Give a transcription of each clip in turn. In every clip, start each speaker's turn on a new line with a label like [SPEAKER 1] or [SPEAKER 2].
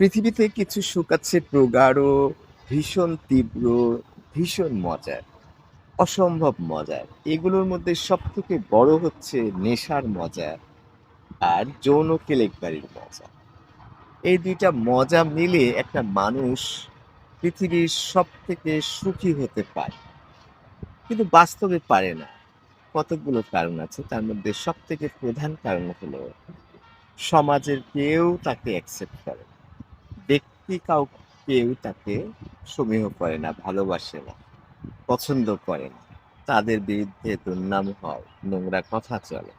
[SPEAKER 1] পৃথিবীতে কিছু সুখ আছে প্রগাঢ়, ভীষণ তীব্র, ভীষণ মজার, অসম্ভব মজার। এগুলোর মধ্যে সব থেকে বড় হচ্ছে নেশার মজা আর যৌন কেলেঙ্কারির মজা। এই দুইটা মজা মিলে একটা মানুষ পৃথিবীর সবথেকে সুখী হতে পারে। কিন্তু বাস্তবে পারে না। কতকগুলো কারণ আছে। তার মধ্যে সবথেকে প্রধান কারণ হলো সমাজের কেউ তাকে অ্যাকসেপ্ট করে ব্যক্তি কাউ কেউ তাকে সমীহ করে না, ভালোবাসে না, পছন্দ করে না। তাদের বিরুদ্ধে দুর্নাম হয়, নোংরা কথা চলে।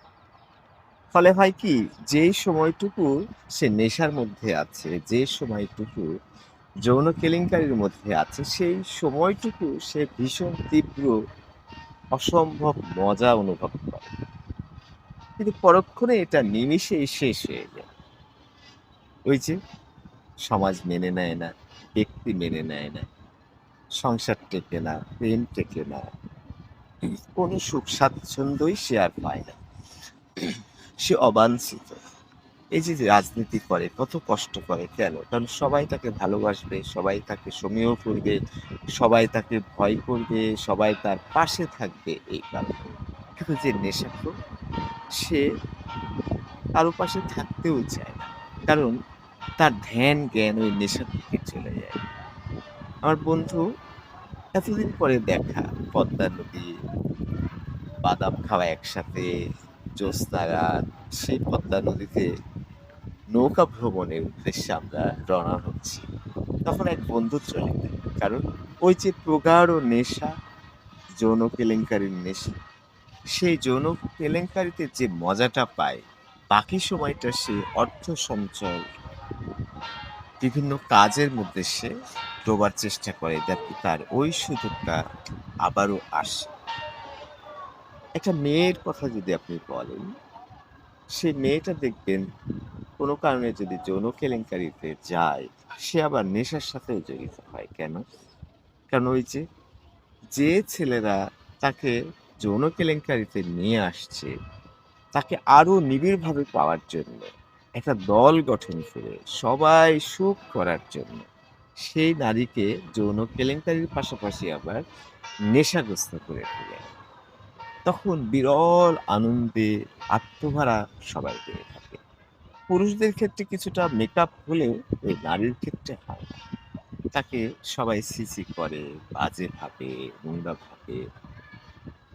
[SPEAKER 1] ফলে হয় কি? যেই সময়টুকু সে নেশার মধ্যে আছে, যে সময়টুকু যৌন কেলেঙ্কারির মধ্যে আছে, সেই সময়টুকু সে ভীষণ তীব্র, অসম্ভব মজা অনুভব করে। কিন্তু পরক্ষণে এটা নিমিষেই শেষ হয়ে যায়। ওই যে সমাজ মেনে নেয় না, ব্যক্তি মেনে নেয় না, সংসার টেকে না, প্রেম টেকে না। কোনো সুখ স্বাচ্ছন্দ্যই সে আর পায় না। সে অবাঞ্ছিত। এই যে, রাজনীতি করে কত কষ্ট করে কেন? কারণ সবাই তাকে ভালোবাসবে, সবাই তাকে সমীহ করবে, সবাই তাকে ভয় করবে, সবাই তার পাশে থাকবে এই কারণে। কিন্তু যে নেশাখোর সে কারও পাশে থাকতেও চায় না। কারণ তার ধ্যান জ্ঞান ওই নেশার দিকে চলে যায়। আমার বন্ধু এতদিন পরে দেখা, পদ্মা নদী, বাদাম খাওয়া একসাথে, রাত, সেই পদ্মা নদীতে নৌকা ভ্রমণের উদ্দেশ্যে আমরা রওনা হচ্ছি। তখন এক বন্ধু চলে যায়। কারণ ওই যে প্রগাঢ় নেশা, যৌন কেলেঙ্কারির নেশা, সেই যৌন কেলেঙ্কারিতে যে মজাটা পায়, বাকি সময়টা সে অর্থ সঞ্চয় বিভিন্ন কাজের মধ্যে সে ডোবার চেষ্টা করে যাতে তার ওই সুযোগটা আবারও আসে। একটা মেয়ের কথা যদি আপনি বলেন, সেই মেয়েটা দেখবেন কোনো কারণে যদি যৌন কেলেঙ্কারিতে যায়, সে আবার নেশার সাথেও জড়িত হয়। কেন? কারণ ওই যে, যে ছেলেরা তাকে যৌন কেলেঙ্কারিতে নিয়ে আসছে, তাকে আরও নিবিড়ভাবে পাওয়ার জন্য একটা দল গঠন করে সবাই সুখ করার জন্য সেই নারীকে যৌন কেলেঙ্কারির পাশাপাশি আবার নেশাগ্রস্ত করে তোলে। তখন বিরল আনন্দে আত্মহারা সবাই পেয়ে থাকে। পুরুষদের ক্ষেত্রে কিছুটা মেকআপ হলেও ওই নারীর ক্ষেত্রে হয়। তাকে সবাই ছি করে, বাজে ভাবে, নোংরা ভাবে।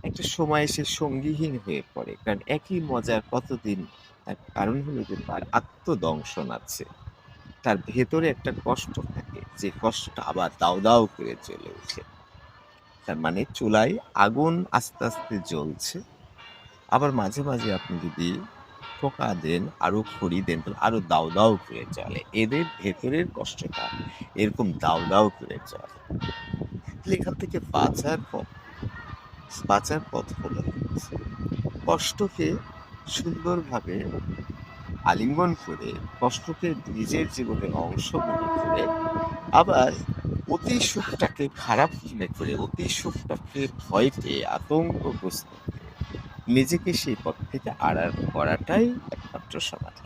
[SPEAKER 1] একটা সময় সে সঙ্গীহীন হয়ে পড়ে। কারণ একই মজার কতদিন তার কারণ হলো যে তার আত্মদংশন আছে। তার ভেতরে একটা কষ্ট থাকে, যে কষ্টটা আবার দাউ, দাউ করে জ্বলে ওঠে। তার মানে চুলায় আগুন আস্তে, আস্তে জ্বলছে। আবার মাঝে, মাঝে আপনি যদি টোকা দেন, আরও খড়ি দেন, তাহলে আরও দাউ, দাউ করে জ্বলে। এদের ভেতরের কষ্টটা এরকম দাউ, দাউ করে। তাহলে এখান থেকে বাঁচার পথ বাঁচার পথ হলো কষ্টকে সুন্দরভাবে আলিঙ্গন করে, কষ্টকে নিজের জীবনের অংশ মনে করে, আবার অতি সুখটাকে খারাপ মনে করে, অতি সুখটাকে ভয় পেয়ে, আতঙ্কগ্রস্ত নিজেকে সেই পথ থেকে আড়াল করাটাই একমাত্র সমাধান।